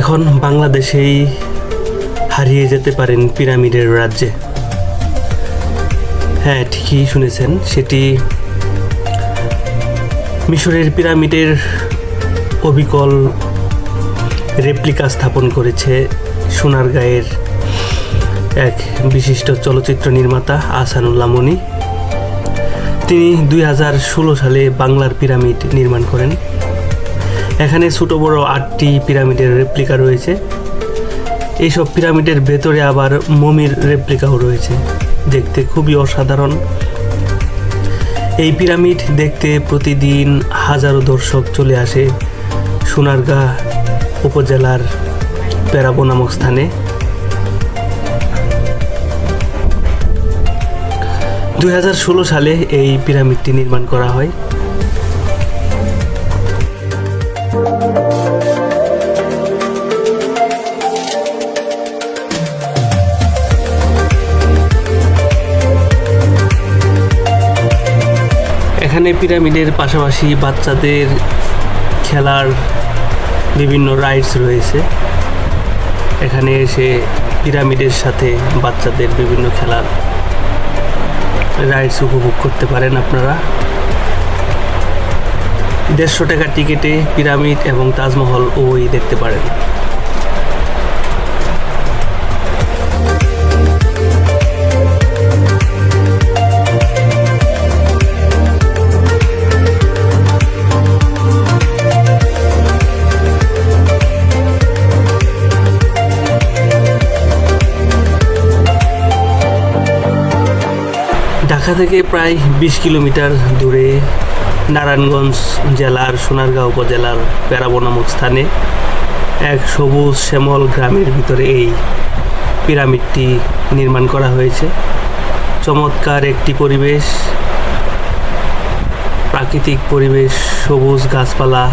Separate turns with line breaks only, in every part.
এখন বাংলাদেশেই হারিয়ে যেতে পারেন পিরামিডের রাজ্যে। হ্যাঁ ঠিকই শুনেছেন, সেটি মিশরের পিরামিডের অবিকল রেপ্লিকা স্থাপন করেছে সোনারগাঁয়ের এক বিশিষ্ট চলচ্চিত্র নির্মাতা আসানুল্লাহ মনি। তিনি দুই হাজার ষোলো সালে বাংলার পিরামিড নির্মাণ করেন। এখানে ছোট বড় আটটি পিরামিডের রেপ্লিকা রয়েছে। এইসব পিরামিডের ভেতরে আবার মমির রেপ্লিকাও রয়েছে। দেখতে খুবই অসাধারণ। এই পিরামিড দেখতে প্রতিদিন হাজারো দর্শক চলে আসে সোনারগাঁ উপজেলার প্যারাবো নামক স্থানে। দু হাজার ষোলো সালে এই পিরামিডটি নির্মাণ করা হয়। এখানে পিরামিডের পাশাপাশি বাচ্চাদের খেলার বিভিন্ন রাইডস রয়েছে। এখানে এসে পিরামিডের সাথে বাচ্চাদের বিভিন্ন খেলার রাইডস উপভোগ করতে পারেন আপনারা। দেড়শো টাকার টিকিটে পিরামিড এবং তাজমহল ওই দেখতে পারেন। ঢাকা থেকে প্রায় বিশ কিলোমিটার দূরে নারায়ণগঞ্জ জেলার সোনারগাঁও উপজেলার পেরাবো নামক স্থানে এক সবুজ শ্যামল গ্রামের ভিতরে এই পিরামিডটি নির্মাণ করা হয়েছে। চমৎকার একটি পরিবেশ, প্রাকৃতিক পরিবেশ, সবুজ গাছপালা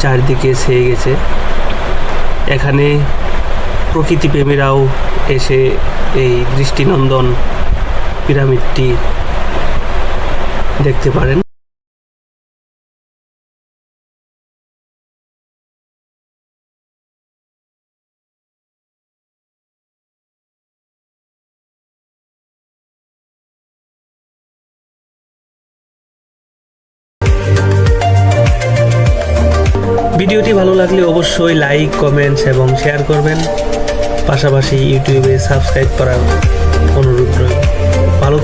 চারদিকে ছেয়ে গেছে। এখানে প্রকৃতিপ্রেমীরাও এসে এই দৃষ্টিনন্দন পিরামিডটি দেখতে পারেন। ভিডিওটি ভালো লাগলে অবশ্যই লাইক, কমেন্টস এবং শেয়ার করবেন। পাশাপাশি ইউটিউবে সাবস্ক্রাইব করার